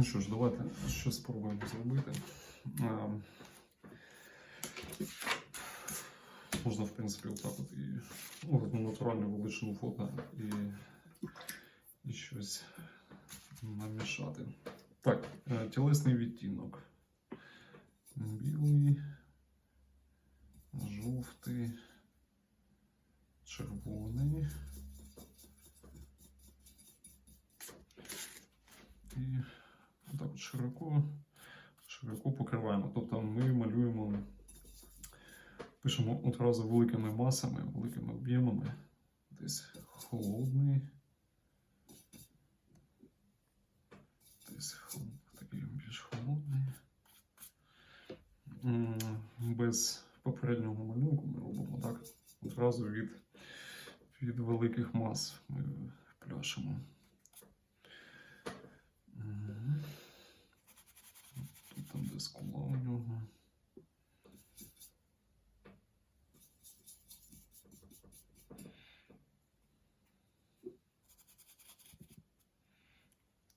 Ну що ж, давайте що спробуємо зробити. Е, Можна, в принципі, отак от і ну, одну натуральну величину фото і, і щось намішати. Так, е, тілесний відтінок. Білий, жовтий, червоний. Широко, широко покриваємо. Тобто ми малюємо, пишемо одразу великими масами, великими об'ємами. Десь холодний. Десь такий більш холодний. Без попереднього малюнку ми робимо так. Одразу від, від великих мас ми пляшемо. Де скула у нього.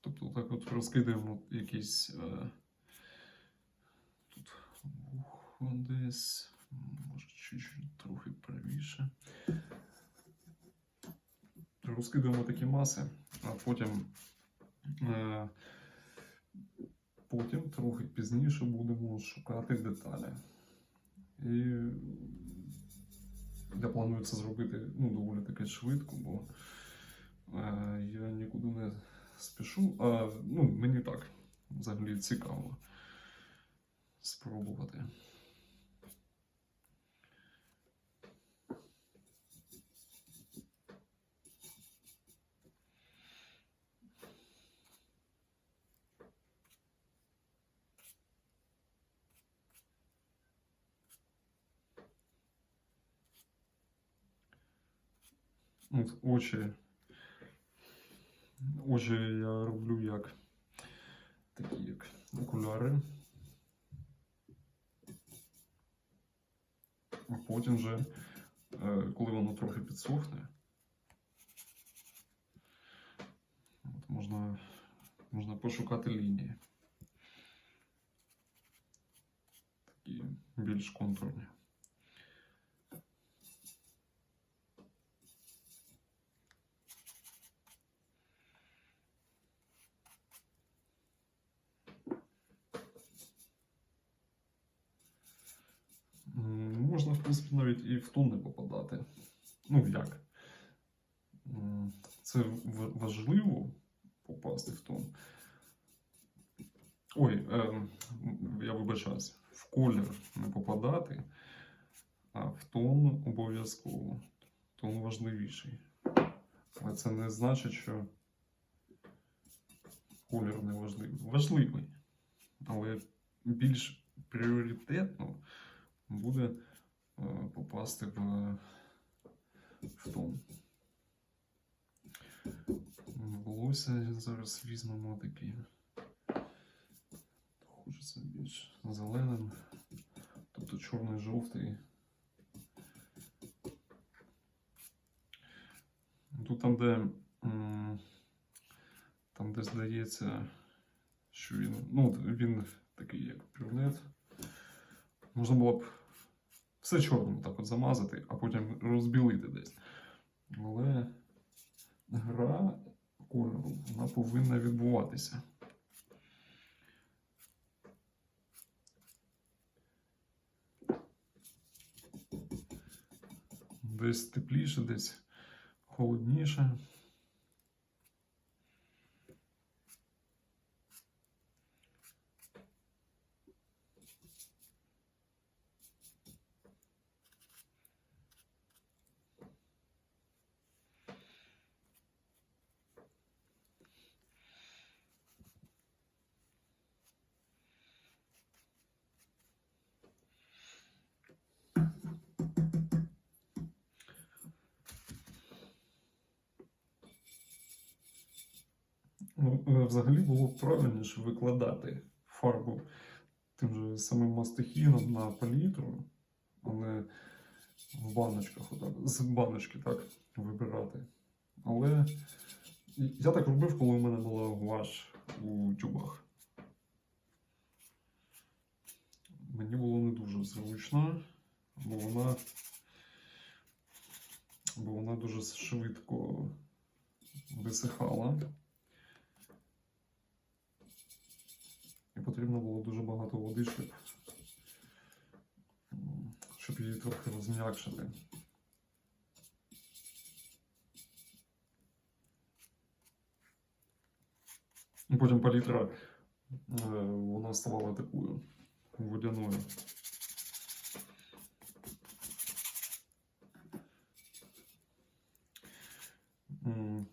Тобто так от розкидаємо якісь е, тут вухо десь, може чуть-чуть трохи правіше. Розкидаємо такі маси, а потім Е, Потім трохи пізніше будемо шукати деталі. І я планую це зробити ну, доволі таки швидко, бо е, я нікуди не спішу. А ну, мені так взагалі цікаво спробувати. Очі. Очі я роблю як такі як окуляри. А потім вже, е, коли воно трохи підсохне, от можна, можна пошукати лінії. Такі більш контурні. М, Можна, в принципі, навіть і в тон не попадати. Ну, як? Це важливо попасти в тон. Ой, ем, я вибачаюсь, в колір не попадати, а в тон обов'язково. Тон важливіший. Але це не значить, що колір не важливий. Важливий. Але більш пріоритетно буде е, попасти в, в тон. Волосся зараз візьмемо такі. Хочеться більш зеленим. Тобто чорний жовтий. Тут там, де там, де здається, що він. Ну, він такий як брюнет. Можна було б все чорним так от замазати, а потім розбілити десь. Але гра кольору вона повинна відбуватися. Десь тепліше, десь холодніше. Ну, е, взагалі було б правильніше викладати фарбу тим же самим мастихіном на палітру, але в баночках, отак, з баночки так вибирати. Але я так робив, коли в мене була гуаш у тюбах. Мені було не дуже зручно, бо вона, бо вона дуже швидко висихала. Потрібно було дуже багато води, щоб, щоб її трохи розм'якшити. Потім палітра е, вона ставала такою водяною. Е,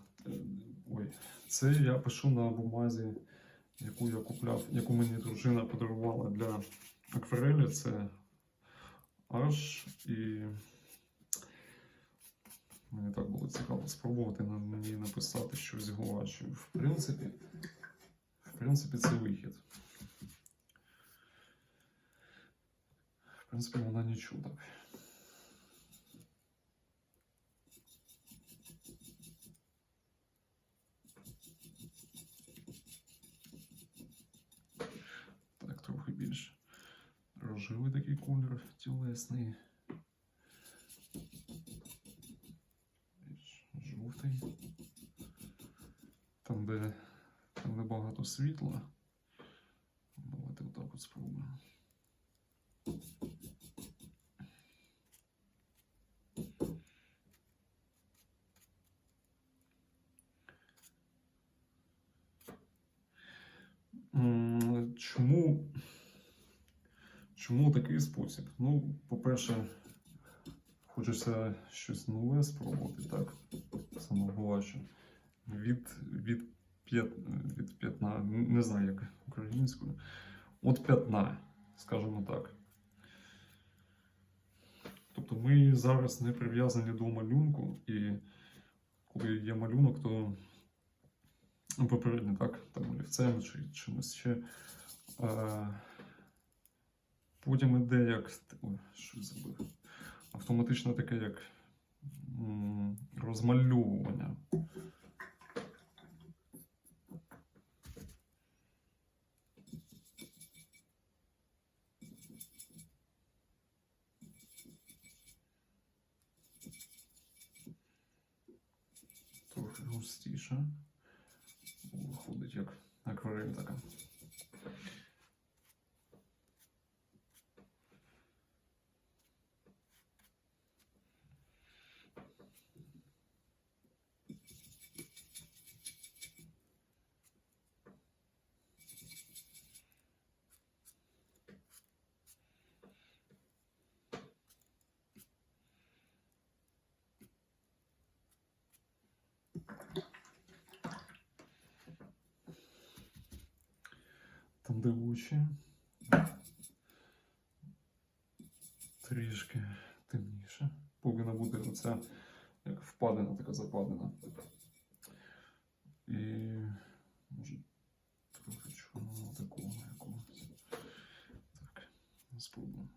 Ой, це я пишу на бумазі, яку я купляв, яку мені дружина подарувала для акварелі. Це аж і мені так було цікаво спробувати на ній написати щось гуашю. В принципі, в принципі, це вихід. В принципі, вона нічого так. Так, трохи більше. Рожевий такий колір тілесний. Жовтий. Там, де, там, де багато світла. Давайте отак от спробуємо. М, Чому, такий спосіб? Ну, по-перше, хочеться щось нове спробувати, так? Самого вашу. Від, від, п'ят, від п'ятна, не знаю як українською. От п'ятна, скажімо так. Тобто ми зараз не прив'язані до малюнку, і коли є малюнок, то ну, попередньо так, там олівцем чи чимось ще. Е, потім іде як. Ой, що забив? Автоматично таке як розмальовування. Трохи густіше. Виходить як акварель така. Очі. Трішки темніше. Повинна бути оця як впадина, така западина. І може трохи чорного такого якогось. Так, спробуємо.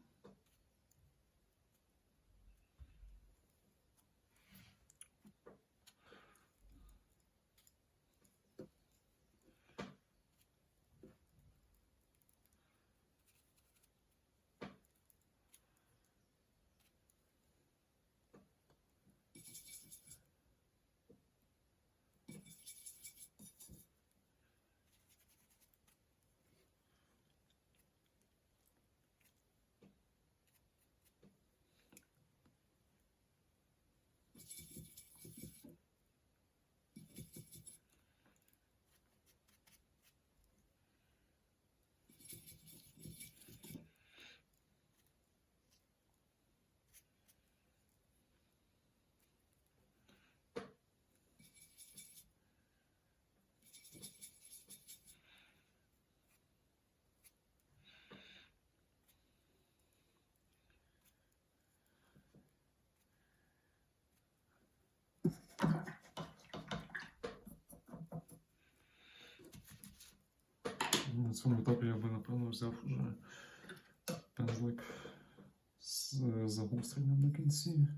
На цьому етапі я би, напевно, взяв уже пензлик з загостренням на кінці.